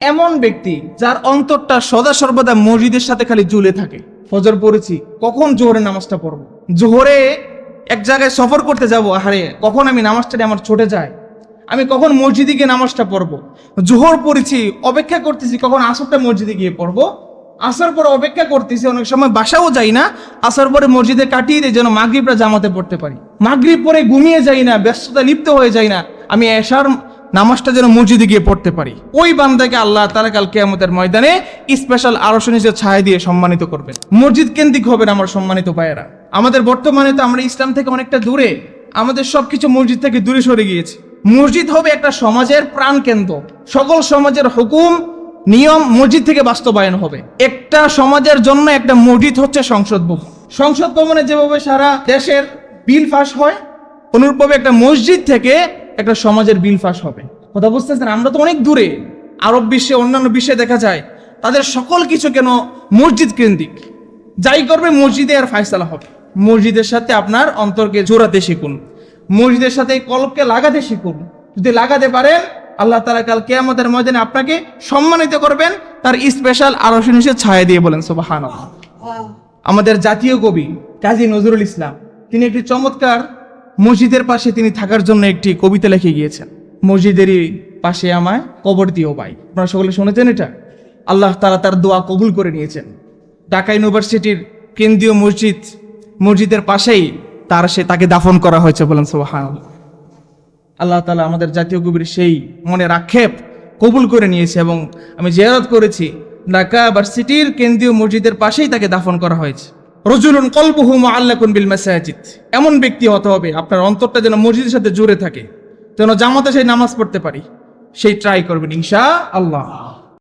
এমন ব্যক্তি যার অন্তরটা সদা সর্বদা মসজিদের সাথে খালি ঝুলে থাকে। ফজর পড়েছি, কখন জোহরের নামাজটা পড়ব? জোহরে এক জায়গায় সফর করতে যাব, আহারে, কখন আমি নামাজটা আমার ছুটে যায়? আমি কখন মসজিদে গিয়ে নামাজটা পড়ব? জোহর পড়েছি, অপেক্ষা করতেছি, কখন আসরটা মসজিদে গিয়ে পড়ব? আসার পর অপেক্ষা করতেছি, অনেক সময় বাসাও যাই না, আসার পরে মসজিদে কাটিয়ে দিই যেন মাগরীবরা জামাতে পড়তে পারি। মাগরীব পরে ঘুমিয়ে যাই না ব্যস্ততা লিপ্ত হয়ে যাই না, আমি এশার নামাজটা যেন মসজিদে গিয়ে পড়তে পারি। ওই বান্দাকে আল্লাহ তারা কাল কেয়ামতের ময়দানে স্পেশাল আরও নিজের ছায়া দিয়ে সম্মানিত করবেন। মসজিদ কেন্দ্রিক হবেন আমার সম্মানিত ভাইয়েরা। আমাদের বর্তমানে তো আমরা ইসলাম থেকে অনেকটা দূরে, আমাদের সবকিছু মসজিদ থেকে দূরে সরে গিয়েছে। মসজিদ হবে একটা সমাজের প্রাণ কেন্দ্র। সকল সমাজের হুকুম, নিয়ম মসজিদ থেকে বাস্তবায়ন হবে। একটা সমাজের জন্য একটা মসজিদ হচ্ছে সংসদ ভবন। সংসদ ভবনে যেভাবে সারা দেশের বিল ফাঁস হয়, অনুরূপভাবে একটা মসজিদ থেকে একটা সমাজের বিল ফাঁস হবে। কথা বুঝতেছেন? আমরা তো অনেক দূরে। আরব বিশ্বে অন্যান্য বিশ্বে দেখা যায় তাদের সকল কিছু কেন মসজিদ কেন্দ্রিক? যাই করবে মসজিদে আর ফায়সালা হবে। মসজিদের সাথে আপনার অন্তরকে জোড়াতে শিখুন। মসজিদের সাথে এই কলবকে লাগাতে শিখুন। যদি লাগাতে পারেন আল্লাহ তালা কাল কেয়ামতের ময়দানে আপনাকে সম্মানিত করবেন। তার স্পেশাল আরও নিচে ছায়া দিয়ে বলেন সোবাহান আমাদের জাতীয় কবি কাজী নজরুল ইসলাম তিনি একটি চমৎকার মসজিদের পাশে তিনি থাকার জন্য একটি কবিতা লিখে গিয়েছেন। মসজিদেরই পাশে আমায় কবর দিও ভাই। আপনারা সকলে শুনেছেন এটা? আল্লাহ তালা তার দোয়া কবুল করে নিয়েছেন। ঢাকা ইউনিভার্সিটির কেন্দ্রীয় মসজিদ, মসজিদের পাশেই তার সে তাকে দাফন করা হয়েছে বলেন সোহান আল্লাহ তালা আমাদের জাতীয় কবির সেই মনের আক্ষেপ কবুল করে নিয়েছে এবং আমি জিয়ারত করেছি, ঢাকা ভার্সিটির কেন্দ্রীয় মসজিদের পাশেই তাকে দাফন করা হয়েছে। রজুলুন কলবহু আল্লাকুন বিল মাসাজিদ। এমন ব্যক্তি হতে হবে, আপনার অন্তরটা যেন মসজিদের সাথে জুড়ে থাকে, যেন জামাতে সেই নামাজ পড়তে পারি। সেই ট্রাই করবেন ইনশা আল্লাহ